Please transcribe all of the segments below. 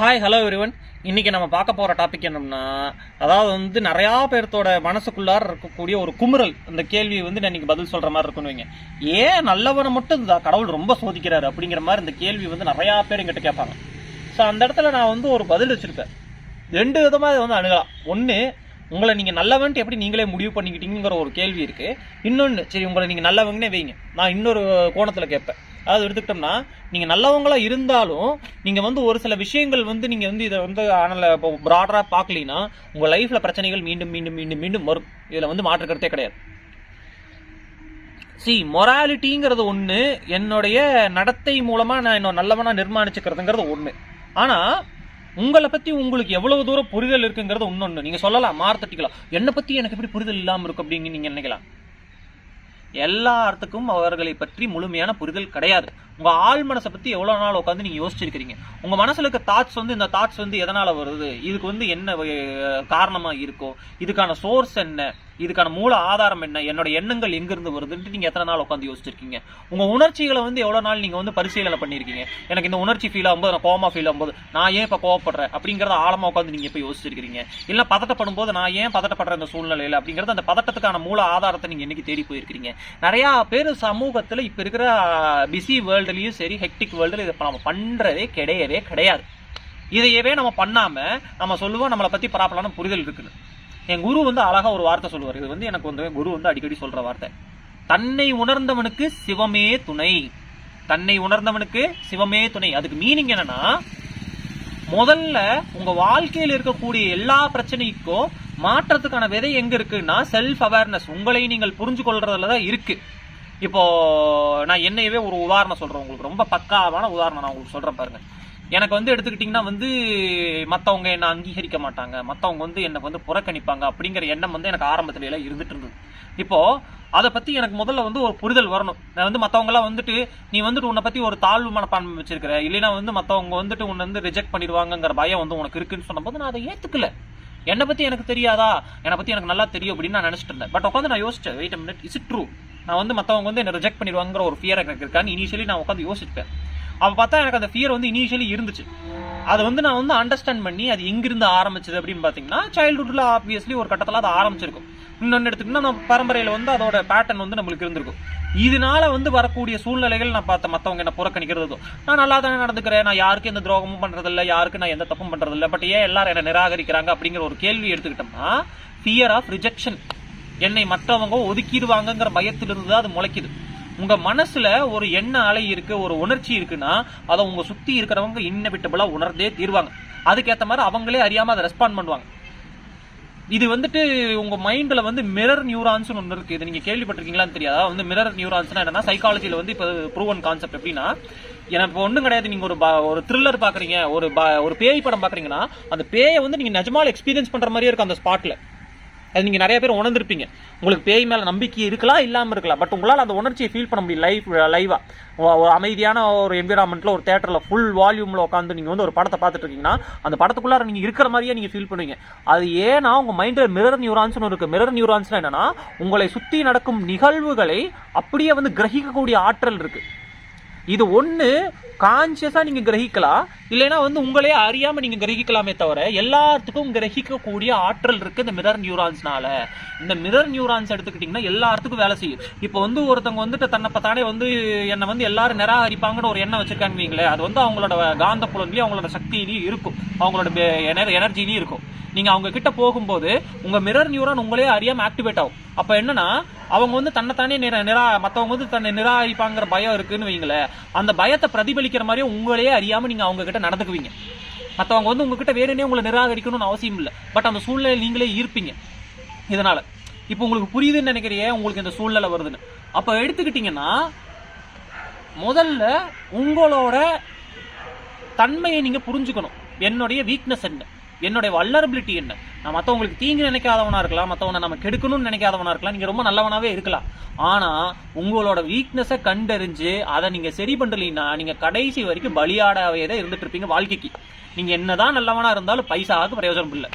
Hi hello everyone இன்றைக்கி நம்ம பார்க்க போகிற டாபிக் என்னம்னா அதாவது வந்து நிறையா பேர்த்தோட மனசுக்குள்ளார இருக்கக்கூடிய ஒரு குமுறல். இந்த கேள்வி வந்து நான் இன்னைக்கு பதில் சொல்கிற மாதிரி இருக்குன்னு வைங்க. ஏன் நல்லவனை மட்டும் இந்த கடவுள் ரொம்ப சோதிக்கிறாரு அப்படிங்கிற மாதிரி இந்த கேள்வி வந்து நிறையா பேர் எங்கிட்ட கேட்பாங்க. ஸோ அந்த இடத்துல நான் வந்து ஒரு பதில் வச்சுருப்பேன். ரெண்டு விதமாக இதை வந்து அணுகலாம். ஒன்று உங்களை நீங்கள் நல்லவன்ட்டு எப்படி நீங்களே முடிவு பண்ணிக்கிட்டீங்கிற ஒரு கேள்வி இருக்குது இன்னொன்று சரி உங்களை நீங்கள் நல்லவங்கன்னே வைங்க. நான் இன்னொரு கோணத்தில் கேட்பேன். அதாவது எடுத்துக்கிட்டோம்னா நீங்கள் நல்லவங்களாக இருந்தாலும் நீங்கள் வந்து ஒரு சில விஷயங்கள் வந்து நீங்கள் வந்து இதை வந்து ஆனால் இப்போ ப்ராடராக பார்க்கலீங்கன்னா உங்கள் லைஃப்பில் பிரச்சனைகள் மீண்டும் மீண்டும் மீண்டும் மீண்டும் வரும். இதில் வந்து மாற்றுக்கிறதே கிடையாது. சி மொராலிட்டிங்கிறது ஒன்று என்னுடைய நடத்தை மூலமாக நான் இன்னும் நல்லவனாக நிர்மாணிச்சுக்கிறதுங்கிறது ஒன்று ஆனால் உங்களை பற்றி உங்களுக்கு எவ்வளவு தூரம் புரிதல் இருக்குங்கிறது இன்னொன்று நீங்கள் சொல்லலாம் மார்த்தட்டிக்கலாம் என்னை பற்றி எனக்கு எப்படி புரிதல் இல்லாமல் இருக்கும் அப்படின்னு நீங்கள் நினைக்கலாம். எல்லாத்துக்கும் அவர்களை பற்றி முழுமையான புரிதல் கிடையாது. உங்கள் ஆள் மனசை பற்றி எவ்வளோ நாள் உட்காந்து நீங்க யோசிச்சிருக்கீங்க உங்கள் மனசில் இருக்க தாட்ஸ் வந்து இந்த தாட்ஸ் வந்து எதனால வருது? இதுக்கு வந்து என்ன காரணமாக இருக்கும் இருக்கோ? இதுக்கான சோர்ஸ் என்ன? இதுக்கான மூல ஆதாரம் என்ன? என்னோட எண்ணங்கள் எங்கிருந்து வருதுன்ட்டு நீங்க எத்தனை நாள் உட்காந்து யோசிச்சிருக்கீங்க? உங்க உணர்ச்சிகளை வந்து எவ்வளவு நாள் நீங்க வந்து பரிசீலனை பண்ணிருக்கீங்க எனக்கு இந்த உணர்ச்சி ஃபீல் ஆகும்போது நான் கோமா ஃபீல் ஆகும்போது நான் ஏன் இப்ப கோவப்படுறேன்? அப்படிங்கறத ஆழமா உட்காந்து நீங்க இப்ப யோசிச்சிருக்கீங்க இல்ல பதட்டப்படும் போது நான் ஏன் பதட்டப்படுற இந்த சூழ்நிலையில? அப்படிங்கறது அந்த பதட்டத்துக்கான மூல ஆதாரத்தை நீங்க என்னைக்கு தேடி போயிருக்கீங்க நிறைய பேர் சமூகத்துல இப்ப இருக்கிற பிஸி வேர்ல்டுலேயும் சரி ஹெக்டிக் வேர்ல்டுல இதை நம்ம பண்றதே கிடையவே கிடையாது. இதையவே நம்ம பண்ணாம நம்ம சொல்லுவோம் நம்மளை பத்தி பராப்பலான புரிதல் இருக்குன்னு என் குரு வந்து அழகா ஒரு வார்த்தை சொல்லுவார். இது வந்து எனக்கு வந்து குரு வந்து அடிக்கடி சொல்ற வார்த்தை. தன்னை உணர்ந்தவனுக்கு சிவமே துணை. தன்னை உணர்ந்தவனுக்கு சிவமே துணை. அதுக்கு மீனிங் என்னன்னா முதல்ல உங்க வாழ்க்கையில் இருக்கக்கூடிய எல்லா பிரச்சனைக்கும் மாற்றத்துக்கான விதை எங்க இருக்குன்னா செல்ஃப் அவேர்னஸ் உங்களை நீங்கள் புரிஞ்சு கொள்றதுல தான் இருக்கு. இப்போ நான் என்னையவே ஒரு உதாரணம் சொல்றேன். உங்களுக்கு ரொம்ப பக்காவான உதாரணம் நான் உங்களுக்கு சொல்றேன் பாருங்க. எனக்கு வந்து எடுத்துக்கிட்டிங்கன்னா வந்து மற்றவங்க என்னை அங்கீகரிக்க மாட்டாங்க. மற்றவங்க வந்து என்னை வந்து புறக்கணிப்பாங்க அப்படிங்கிற எண்ணம் வந்து எனக்கு ஆரம்பத்துல எல்லாம் இருந்துட்டு இருந்தது. இப்போ அதை பத்தி எனக்கு முதல்ல வந்து ஒரு புரிதல் வரணும். நான் வந்து மற்றவங்களாம் வந்துட்டு நீ வந்துட்டு உன்னை பத்தி ஒரு தாழ்வு மனப்பான்மை வச்சிருக்கிற. இல்லைன்னா வந்து மற்றவங்க வந்துட்டு உன்னை வந்து ரிஜெக்ட் பண்ணிடுவாங்கங்கிற பயம் வந்து உனக்கு இருக்குன்னு சொன்னபோது நான் அதை ஏத்துக்கல. என்னை பத்தி எனக்கு தெரியாதா? என்னை பத்தி எனக்கு நல்லா தெரியும் அப்படின்னு நான் நினச்சிட்டு இருந்தேன். பட் உட்காந்து நான் யோசிச்சேன் வெயிட் மினிட் இஸ் ட்ரூ நான் வந்து மற்றவங்க வந்து என்ன ரிஜெக்ட் பண்ணிடுவாங்கிற ஒரு ஃபியர் எனக்கு இருக்கான்னு இனிஷியலி நான் உட்காந்து யோசிப்பேன். அப்போ பார்த்தா எனக்கு அந்த ஃபியர் வந்து இனிஷியலி இருந்துச்சு. அதை வந்து நான் வந்து அண்டர்ஸ்டாண்ட் பண்ணி அது எங்கிருந்து ஆரம்பிச்சது அப்படின்னு பார்த்தீங்கன்னா சைல்ட்ஹுட்ல ஆப்வியஸ்லி ஒரு கட்டத்தில் அது ஆரம்பிச்சிருக்கும். இன்னொன்று எடுத்துக்கிட்டோம்னா நம்ம பரம்பரையில் வந்து அதோட பேட்டர்ன் வந்து நம்மளுக்கு இருந்திருக்கும். இதனால வந்து வரக்கூடிய சூழ்நிலைகள் நான் பார்த்தேன் மற்றவங்க என்ன புறக்கணிக்கிறது நான் நல்லா தானே நடந்துக்கிறேன் நான் யாருக்கும் எந்த துரோகமும் பண்ணுறதில்ல யாருக்கும் நான் எந்த தப்பும் பண்ணுறதில்ல பட் ஏன் எல்லாரும் என்ன நிராகரிக்கிறாங்க அப்படிங்கிற ஒரு கேள்வி எடுத்துக்கிட்டோம்னா ஃபியர் ஆஃப் ரிஜெக்ஷன் என்னை மற்றவங்க ஒதுக்கிடுவாங்கங்கிற பயத்திலிருந்து தான் அது முளைக்குது. உங்க மனசுல ஒரு எண்ண அலை இருக்கு ஒரு உணர்ச்சி இருக்குன்னா அதை உங்க சுத்தி இருக்கிறவங்க இன்னபிட்டபிளா உணர்ந்தே தீர்வாங்க. அதுக்கேற்ற மாதிரி அவங்களே அறியாம அதை ரெஸ்பாண்ட் பண்ணுவாங்க. இது வந்துட்டு உங்க மைண்ட்ல வந்து மிரர் நியூரான்ஸ் ஒன்று இருக்கு. இது நீங்க கேள்விப்பட்டிருக்கீங்களான்னு தெரியாதா. வந்து மிரர் நியூரான்ஸ்னா என்னன்னா சைக்காலஜில வந்து இப்போ ப்ரூவன் கான்செப்ட் எப்படின்னா எனக்கு ஒன்றும் கிடையாது. நீங்க ஒரு ஒரு த்ரில்லர் பாக்குறீங்க ஒரு ஒரு பேய் படம் பாக்குறீங்கன்னா அந்த பேயை வந்து நீங்க நிஜமால எக்ஸ்பீரியன்ஸ் பண்ற மாதிரியே இருக்கும் அந்த ஸ்பாட்ல அது நீங்கள் நிறைய பேர் உணர்ந்திருப்பீங்க. உங்களுக்கு பேய் மேலே நம்பிக்கை இருக்கலாம் இல்லாமல் இருக்கலாம். பட் உங்களால் அந்த உணர்ச்சியை ஃபீல் பண்ண முடியும் லைவ் லைவாக ஒரு அமைதியான ஒரு என்விரான்மெண்ட்டில் ஒரு தேட்டரில் ஃபுல் வால்யூமில் உட்காந்து நீங்கள் வந்து ஒரு படத்தை பார்த்துட்டு இருக்கீங்கன்னா அந்த படத்துக்குள்ளார நீங்கள் இருக்கிற மாதிரியே நீங்கள் ஃபீல் பண்ணுவீங்க. அது ஏன்னா உங்கள் மைண்டில் மிரர் நியூரான்ஸ்னு இருக்கு. மிரர் நியூரான்ஸ்னால் என்னென்னா உங்களை சுற்றி நடக்கும் நிகழ்வுகளை அப்படியே வந்து கிரகிக்கக்கூடிய ஆற்றல் இருக்குது இது ஒன்று கான்சியஸாக நீங்கள் கிரகிக்கலாம் இல்லைன்னா வந்து உங்களே அறியாமல் நீங்கள் கிரகிக்கலாமே தவிர எல்லாத்துக்கும் கிரகிக்கக்கூடிய ஆற்றல் இருக்குது இந்த மிரர் நியூரான்ஸ்னால இந்த மிரர் நியூரான்ஸ் எடுத்துக்கிட்டிங்கன்னா எல்லாத்துக்கும் வேலை செய்யும். இப்போ வந்து ஒருத்தவங்க வந்துட்டு தன்னை தானே வந்து என்னை வந்து எல்லாரும் நிராகரிப்பாங்கன்னு ஒரு எண்ணம் வச்சிருக்காங்க வைங்களேன். அது வந்து அவங்களோட காந்த புலன்லேயும் அவங்களோட சக்தியிலையும் இருக்கும். அவங்களோட எனர்ஜிலையும் இருக்கும். நீங்கள் அவங்க கிட்ட போகும்போது உங்கள் மிரர் நியூரான் உங்களே அறியாமல் ஆக்டிவேட் ஆகும். அப்போ என்னன்னா அவங்க வந்து தன்னைத்தானே நிரா நிரா மற்றவங்க வந்து தன்னை நிராகரிப்பாங்கிற பயம் இருக்குன்னு வைங்களேன் அந்த பயத்தை பிரதிபலிக்கிற மாதிரியே உங்களையே அறியாமல் நீங்கள் அவங்க கிட்ட நடந்துக்குவீங்க. மற்றவங்க வந்து உங்ககிட்ட வேணும்னே உங்களை நிராகரிக்கணும்னு அவசியம் இல்லை. பட் அந்த சூழ்நிலை நீங்களே ஈர்ப்பீங்க இதனால் இப்போ உங்களுக்கு புரியுதுன்னு நினைக்கிறியே உங்களுக்கு இந்த சூழ்நிலை வருதுன்னு. அப்போ எடுத்துக்கிட்டிங்கன்னா முதல்ல உங்களோட தன்மையை நீங்கள் புரிஞ்சுக்கணும். என்னுடைய வீக்னஸ் என்ன? என்னுடைய வல்லரபிலிட்டி என்ன? நான் மற்றவங்களுக்கு தீங்கு நினைக்காதவனாக இருக்கலாம் மற்றவனை நம்ம கெடுக்கணும்னு நினைக்காதவனாக இருக்கலாம் நீங்கள் ரொம்ப நல்லவனாகவே இருக்கலாம். ஆனால் உங்களோட வீக்னஸை கண்டறிஞ்சு அதை நீங்கள் சரி பண்றீங்கன்னா நீங்கள் கடைசி வரைக்கும் பலியாடவே தான் இருந்துட்டு இருப்பீங்க வாழ்க்கைக்கு. நீங்கள் என்னதான் நல்லவனாக இருந்தாலும் பைசாவுக்கு பிரயோஜனம் இல்லை.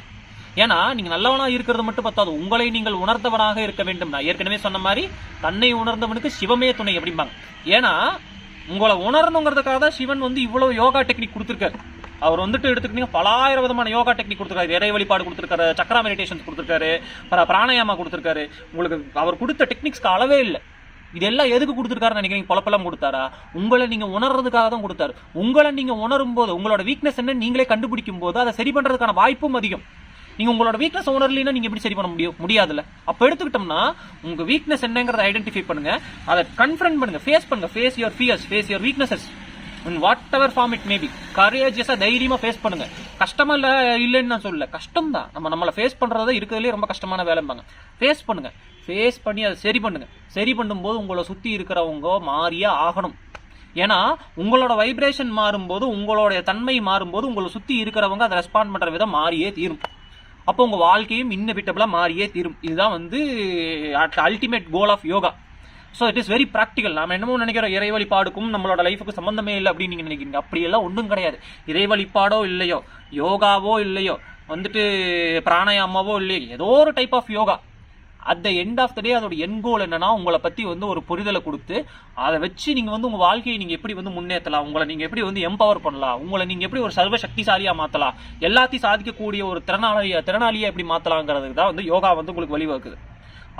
ஏன்னா நீங்கள் நல்லவனாக இருக்கிறது மட்டும் பத்தாது. உங்களை நீங்கள் உணர்ந்தவனாக இருக்க வேண்டும். நான் ஏற்கனவே சொன்ன மாதிரி தன்னை உணர்ந்தவனுக்கு சிவமே துணை அப்படிம்பாங்க. ஏன்னா உங்களை உணரணுங்கிறதுக்காக தான் சிவன் வந்து இவ்வளோ யோகா டெக்னிக் கொடுத்துருக்காரு. அவர் வந்துட்டு எடுத்துக்கிட்டீங்க பலாயிரம் விதமான யோகா டெக்னிக் கொடுத்துருக்காரு. இறை வழிபாடு கொடுத்துருக்காரு சக்கரா மெடிடேஷன் கொடுத்துருக்காரு பிர- பிராணாயாமா கொடுத்துருக்காரு. உங்களுக்கு அவர் கொடுத்த டெக்னிக்ஸ்க்கு அளவே இல்லை. இதெல்லாம் எதுக்கு கொடுத்துருக்காருன்னு நினைக்கிறீங்க? பொழப்பெல்லாம் கொடுத்தாரா? உங்களை நீங்கள் உணர்றதுக்காக தான் கொடுத்தாரு. உங்களை நீங்கள் உணரும் போது உங்களோட வீக்னஸ் என்ன நீங்களே கண்டுபிடிக்கும் போது அதை சரி பண்ணுறதுக்கான வாய்ப்பும் அதிகம். நீங்கள் உங்களோட வீக்னஸ் உணரலைன்னா நீங்கள் எப்படி சரி பண்ண முடியும்? முடியாதுல்ல. அப்போ எடுத்துக்கிட்டோம்னா உங்கள் வீக்னஸ் என்னங்கிறத ஐடென்டிஃபை பண்ணுங்கள் அதை கன்ஃபரண்ட் பண்ணுங்கள் ஃபேஸ் பண்ணுங்கள் face your fears face your weaknesses in whatever form it maybe கரேஜியஸாக தைரியமாக ஃபேஸ் பண்ணுங்க. கஷ்டமாக இல்லை இல்லைன்னு நான் சொல்லல. கஷ்டம் தான் நம்ம நம்மளை ஃபேஸ் பண்ணுறத இருக்கிறதுலே ரொம்ப கஷ்டமான வேலைம்பாங்க. ஃபேஸ் பண்ணுங்க. ஃபேஸ் பண்ணி அதை சரி பண்ணுங்க. சரி பண்ணும்போது உங்களை சுற்றி இருக்கிறவங்க மாறியே ஆகணும். ஏன்னா உங்களோட வைப்ரேஷன் மாறும்போது உங்களுடைய தன்மை மாறும்போது உங்களை சுற்றி இருக்கிறவங்க அதை ரெஸ்பாண்ட் பண்ணுற விதம் மாறியே தீரும். அப்போ உங்கள் வாழ்க்கையும் இன்னபிட்டபிளாக மாறியே தீரும். இதுதான் வந்து ultimate goal of yoga so it is very practical நம்ம என்னமோ நினைக்கிறோம் இறை வழிபாடுக்கும் நம்மளோட லைஃபுக்கு சம்மந்தமே இல்லை அப்படின்னு நீங்கள் நினைக்கிறீங்க. அப்படியெல்லாம் ஒன்றும் கிடையாது. இறை வழிபாடோ இல்லையோ யோகாவோ இல்லையோ வந்துட்டு பிராணாயாமாவோ இல்லையோ ஏதோ ஒரு type of yoga. At the end of the day அதோட என் கோல் என்னன்னா உங்களை பற்றி வந்து ஒரு புரிதலை கொடுத்து அதை வச்சு நீங்கள் வந்து உங்கள் வாழ்க்கையை நீங்கள் எப்படி வந்து முன்னேற்றலாம் உங்களை நீங்கள் எப்படி வந்து எம்பவர் பண்ணலாம் உங்களை நீங்கள் எப்படி ஒரு சர்வ சக்திசாலியாக மாற்றலாம் எல்லாத்தையும் சாதிக்கக்கூடிய ஒரு திறனாளியை திறனாளியை எப்படி மாற்றலாங்கிறதுக்கு தான் வந்து யோகா வந்து உங்களுக்கு வழிவகுக்குது.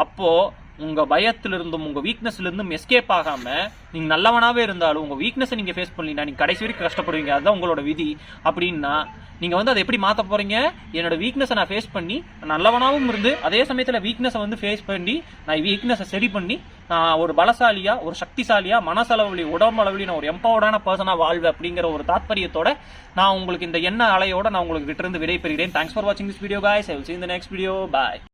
அப்போது உங்கள் பயத்திலிருந்தும் உங்கள் வீக்னஸ்லேருந்தும் எஸ்கேப் ஆகாமல் நீங்கள் நல்லவனாகவே இருந்தாலும் உங்கள் வீக்னஸை நீங்கள் ஃபேஸ் பண்ணீங்கன்னா நீங்கள் கடைசி வரைக்கும் கஷ்டப்படுவீங்க. அதுதான் உங்களோட விதி. அப்படின்னா நீங்கள் வந்து அதை எப்படி மாற்ற போகிறீங்க என்னோட வீக்னஸை நான் ஃபேஸ் பண்ணி நல்லவனாகவும் இருந்து அதே சமயத்தில் வீக்னஸை வந்து ஃபேஸ் பண்ணி நான் வீக்னஸை சரி பண்ணி நான் ஒரு பலசாலியாக ஒரு சக்திசாலியாக மனசளவுலி உடம்பளவுலி நான் ஒரு எம்பவர்டான பர்சனாக வாழ்வேன் அப்படிங்கிற ஒரு தாத்பரியத்தோட நான் உங்களுக்கு இந்த எண்ண அலையோட நான் உங்களுக்கு விட்டுருந்து விடைபெறுகிறேன். தேங்க்ஸ் ஃபார் வாட்சிங் this video guys. I will see you in the